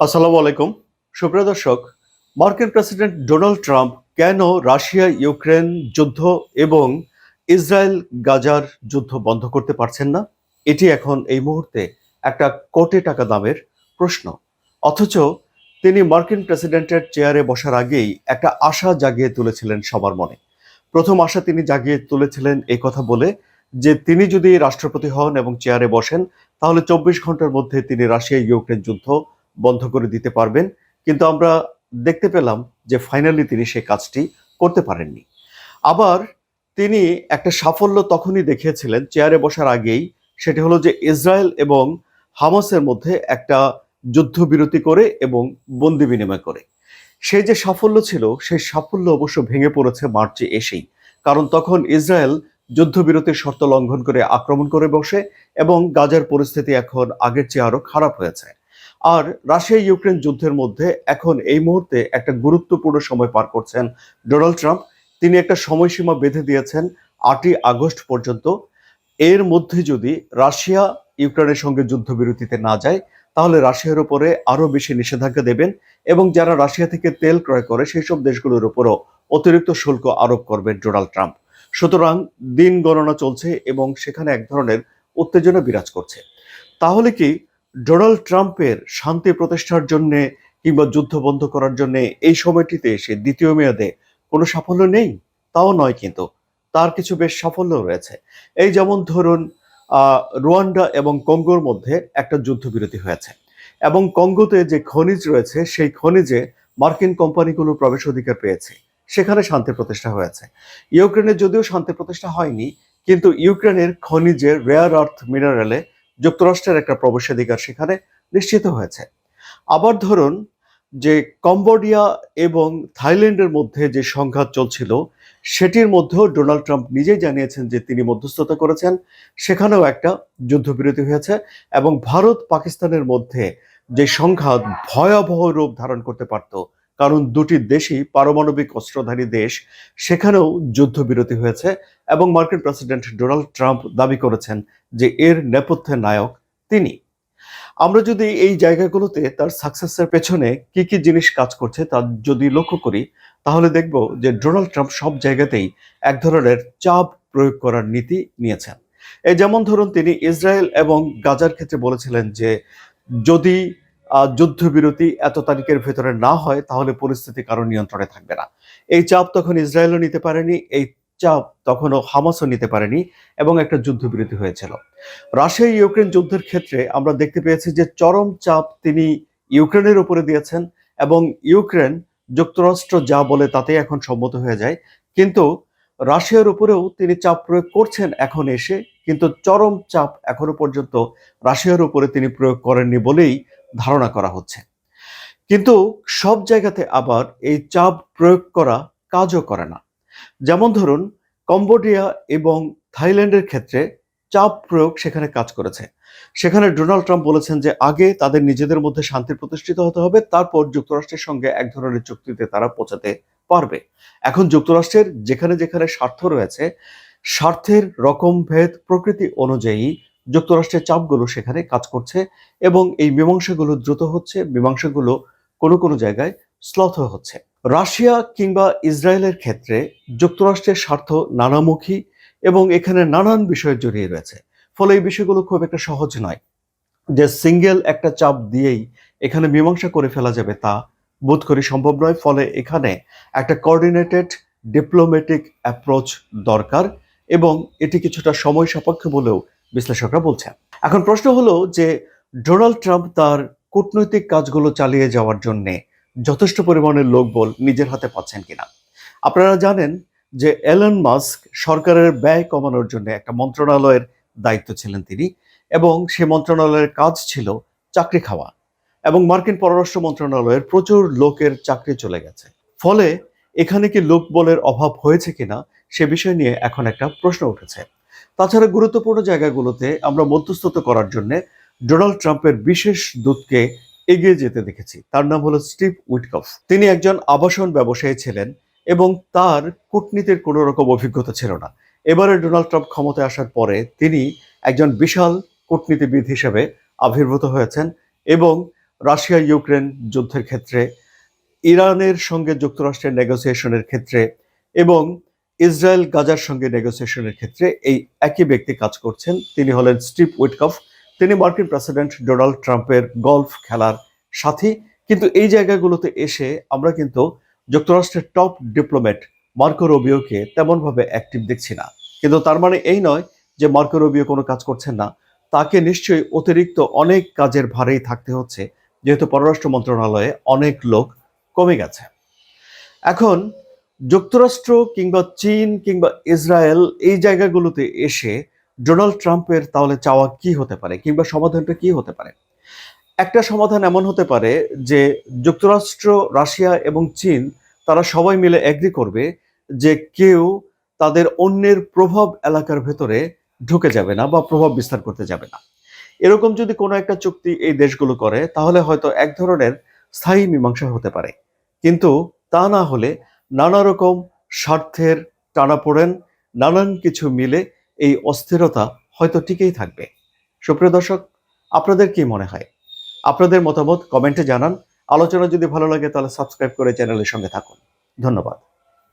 আসসালামু আলাইকুম। সুপ্রিয় দর্শক, মার্কিন প্রেসিডেন্ট ডোনাল্ড ট্রাম্প কেন রাশিয়া ইউক্রেন যুদ্ধ এবং ইসরায়েল গাজার যুদ্ধ বন্ধ করতে পারছেন না? এটি এখন এই মুহূর্তে একটা কোটি টাকা দামের প্রশ্ন। অথচ তিনি মার্কিন প্রেসিডেন্টের চেয়ারে বসার আগেই একটা আশা জাগিয়ে তুলেছিলেন সবার মনে। প্রথম আশা তিনি জাগিয়ে তুলেছিলেন এই কথা বলে যে তিনি যদি রাষ্ট্রপতি হন এবং চেয়ারে বসেন, তাহলে চব্বিশ ঘণ্টার মধ্যে তিনি রাশিয়া ইউক্রেন যুদ্ধ বন্ধ করে দিতে পারবেন। কিন্তু আমরা দেখতে পেলাম যে ফাইনালি তিনি সেই কাজটি করতে পারেননি। আবার তিনি একটা সাফল্য তখনই দেখিয়েছিলেন চেয়ারে বসার আগেই, সেটি হলো যে ইসরায়েল এবং হামাসের মধ্যে একটা যুদ্ধবিরতি করে এবং বন্দি বিনিময় করে। সেই যে সাফল্য ছিল, সেই সাফল্য অবশ্য ভেঙে পড়েছে মার্চে এসেই। কারণ তখন ইসরায়েল যুদ্ধবিরতির শর্ত লঙ্ঘন করে আক্রমণ করে বসে এবং গাজার পরিস্থিতি এখন আগের চেয়ে আরও খারাপ হয়েছে। আর রাশিয়া ইউক্রেন যুদ্ধের মধ্যে এখন এই মুহূর্তে একটা গুরুত্বপূর্ণ সময় পার করছেন ডোনাল্ড ট্রাম্প। তিনি একটা সময়সীমা বেঁধে দিয়েছেন আটই আগস্ট পর্যন্ত। এর মধ্যে যদি রাশিয়া ইউক্রেনের সঙ্গে যুদ্ধবিরতিতে না যায়, তাহলে রাশিয়ার উপরে আরও বেশি নিষেধাজ্ঞা দেবেন এবং যারা রাশিয়া থেকে তেল ক্রয় করে সেই সব দেশগুলোর উপরও অতিরিক্ত শুল্ক আরোপ করবেন ডোনাল্ড ট্রাম্প। সুতরাং দিন গণনা চলছে এবং সেখানে এক ধরনের উত্তেজনা বিরাজ করছে। তাহলে কি ডোনাল্ড ট্রাম্পের শান্তি প্রতিষ্ঠার জন্যে কিংবা যুদ্ধ বন্ধ করার জন্য এই সময়টিতে সে দ্বিতীয় মেয়াদে কোনো সাফল্য নেই? তাও নয় কিন্তু। তার কিছু বেশ সাফল্য রয়েছে। এই যেমন ধরুন রুয়ান্ডা এবং কঙ্গোর মধ্যে একটা যুদ্ধবিরতি হয়েছে এবং কঙ্গোতে যে খনিজ রয়েছে, সেই খনিজে মার্কিন কোম্পানিগুলো প্রবেশ অধিকার পেয়েছে। সেখানে শান্তি প্রতিষ্ঠা হয়েছে। ইউক্রেনের যদিও শান্তি প্রতিষ্ঠা হয়নি, কিন্তু ইউক্রেনের খনিজের রেয়ার আর্থ মিনারেলে যুক্তরাষ্ট্রের একটা প্রবেশাধিকার সেখানে নিশ্চিত হয়েছে। আবার ধরুন যে কম্বোডিয়া এবং থাইল্যান্ডের মধ্যে যে সংঘাত চলছিল, সেটির মধ্যেও ডোনাল্ড ট্রাম্প নিজেই জানিয়েছেন যে তিনি মধ্যস্থতা করেছেন। সেখানেও একটা যুদ্ধবিরতি হয়েছে এবং ভারত পাকিস্তানের মধ্যে যে সংঘাত ভয়াবহ রূপ ধারণ করতে পারত কারণ দুটি দেশই পারমাণবিক অস্ত্রধারী দেশ, সেখানেও যুদ্ধবিরতি হয়েছে এবং মার্কিন প্রেসিডেন্ট ডোনাল্ড ট্রাম্প দাবি করেছেন যে এর নেপথ্যের নায়ক তিনি। আমরা যদি এই জায়গাগুলোতে তার সাকসেসের পেছনে কি কি জিনিস কাজ করছে তা যদি লক্ষ্য করি, তাহলে দেখব যে ডোনাল্ড ট্রাম্প সব জায়গাতেই এক ধরনের চাপ প্রয়োগ করার নীতি নিয়েছেন। এই যেমন ধরুন তিনি ইসরায়েল এবং গাজার ক্ষেত্রে বলেছিলেন যে যদি যুদ্ধবিরতি এত তারিখের ভেতরে না হয়, তাহলে পরিস্থিতি কারও নিয়ন্ত্রণে থাকবে না। এই চাপ তখন ইসরায়েলও নিতে পারেনি, এই চাপ তখনও হামাসও নিতে পারেনি এবং একটা যুদ্ধবিরতি হয়েছিল। রাশিয়া, ইউক্রেন যুদ্ধের ক্ষেত্রে আমরা দেখতে পেয়েছি যে চরম চাপ তিনি ইউক্রেনের উপরে দিয়েছেন এবং ইউক্রেন যুক্তরাষ্ট্র যা বলে তাতে এখন সম্মত হয়ে যায়। কিন্তু রাশিয়ার উপরেও তিনি চাপ প্রয়োগ করছেন এখন এসে, কিন্তু চরম চাপ এখনও পর্যন্ত রাশিয়ার উপরে তিনি প্রয়োগ করেননি বলেই ধারণা করা হচ্ছে। কিন্তু সব জায়গাতে আবার এই চাপ প্রয়োগ করা কাজও করে না। যেমন ধরুন, কম্বোডিয়া এবং থাইল্যান্ডের ক্ষেত্রে চাপ প্রয়োগ সেখানে কাজ করেছে। সেখানে ডোনাল্ড ট্রাম্প বলেছেন যে আগে তাদের নিজেদের মধ্যে শান্তি প্রতিষ্ঠিত হতে হবে, তারপর যুক্তরাষ্ট্রের সঙ্গে এক ধরনের চুক্তিতে তারা পৌঁছাতে পারবে। এখন যুক্তরাষ্ট্রের যেখানে যেখানে স্বার্থ রয়েছে, স্বার্থের রকম ভেদ প্রকৃতি অনুযায়ী যুক্তরাষ্ট্রের চাপগুলো সেখানে কাজ করছে এবং এই মীমাংসাগুলো দ্রুত হচ্ছে, মীমাংসাগুলো কোনো কোনো জায়গায় স্লথ হচ্ছে। রাশিয়া কিংবা ইসরায়েলের ক্ষেত্রে যুক্তরাষ্ট্রের স্বার্থ নানামুখী এবং এখানে নানান বিষয় জড়িয়ে রয়েছে। ফলে এই বিষয়গুলো খুব একটা সহজ নয় যে সিঙ্গেল একটা চাপ দিয়েই এখানে মীমাংসা করে ফেলা যাবে তা বোধ করি সম্ভব নয়। ফলে এখানে একটা কোঅর্ডিনেটেড ডিপ্লোম্যাটিক অ্যাপ্রোচ দরকার এবং এটি কিছুটা সময় সাপেক্ষ বলেও বিশ্লেষকরা বলছেন। এখন প্রশ্ন হলো যে, ডোনাল্ড ট্রাম্প তার কূটনৈতিক কাজগুলো চালিয়ে যাওয়ার জন্য যথেষ্ট পরিমাণের লোকবল নিজের হাতে পাচ্ছেন কিনা? আপনারা জানেন যে এলন মাস্ক সরকারের ব্যয় কমানোর জন্য একটা মন্ত্রণালয়ের দায়িত্ব ছিলেন তিনি এবং সে মন্ত্রণালয়ের কাজ ছিল চাকরি খাওয়া এবং মার্কিন পররাষ্ট্র মন্ত্রণালয়ের প্রচুর লোকের চাকরি চলে গেছে। ফলে এখানে কি লোকবলের অভাব হয়েছে কিনা সে বিষয় নিয়ে এখন একটা প্রশ্ন উঠেছে। তাছাড়া গুরুত্বপূর্ণ জায়গাগুলোতে আমরা মধ্যস্থতা করার জন্য ডোনাল্ড ট্রাম্পের বিশেষ দূতকে এগিয়ে যেতে দেখেছি। তার নাম হলো স্টিভ উইটকফ। তিনি একজন আবাসন ব্যবসায়ী ছিলেন এবং তার কূটনীতির কোনো রকম অভিজ্ঞতা ছিল না। এবারে ডোনাল্ড ট্রাম্প ক্ষমতায় আসার পরে তিনি একজন বিশাল কূটনীতিবিদ হিসেবে আবির্ভূত হয়েছেন এবং রাশিয়া ইউক্রেন যুদ্ধের ক্ষেত্রে, ইরানের সঙ্গে যুক্তরাষ্ট্রের নেগোসিয়েশনের ক্ষেত্রে এবং ইসরায়েল গাজার সঙ্গে নেগোসিয়েশনের ক্ষেত্রে এই একই ব্যক্তি কাজ করছেন। তিনি হলেন স্টিভ উইটকফ। তিনি মার্কিন প্রেসিডেন্ট ডোনাল্ড ট্রাম্পের গলফ খেলার সাথী। কিন্তু এই জায়গাগুলোতে এসে আমরা কিন্তু যুক্তরাষ্ট্রের টপ ডিপ্লোম্যাট মার্কো রবিওকে তেমনভাবে অ্যাক্টিভ দেখছি না। কিন্তু তার মানে এই নয় যে মার্কো রবিও কোনো কাজ করছেন না। তাকে নিশ্চয়ই অতিরিক্ত অনেক কাজের ভারেই থাকতে হচ্ছে। যেহেতু পররাষ্ট্র মন্ত্রণালয়ে অনেক লোক কমে গেছে। এখন যুক্তরাষ্ট্র কিংবা চীন কিংবা ইসরায়েল এই জায়গাগুলোতে এসে ডোনাল্ড ট্রাম্পের তাহলে চাওয়া কি হতে পারে কিংবা সমাধানটা কি হতে পারে? একটা সমাধান এমন হতে পারে যে যুক্তরাষ্ট্র, রাশিয়া এবং চীন তারা সবাই মিলে এগ্রি করবে যে কেউ তাদের অন্যের প্রভাব এলাকার ভেতরে ঢুকে যাবে না বা প্রভাব বিস্তার করতে যাবে না। এরকম যদি কোনো একটা চুক্তি এই দেশগুলো করে, তাহলে হয়তো এক ধরনের স্থায়ী মীমাংসা হতে পারে। কিন্তু তা না হলে নানা রকম স্বার্থের টানাপোড়েন নানান কিছু মিলে এই অস্থিরতা হয়তো টিকেই থাকবে। সুপ্রিয় দর্শক, আপনাদের কি মনে হয়? আপনাদের মতামত কমেন্টে জানান। আলোচনা যদি ভালো লাগে তাহলে সাবস্ক্রাইব করে চ্যানেলের সঙ্গে থাকুন। ধন্যবাদ।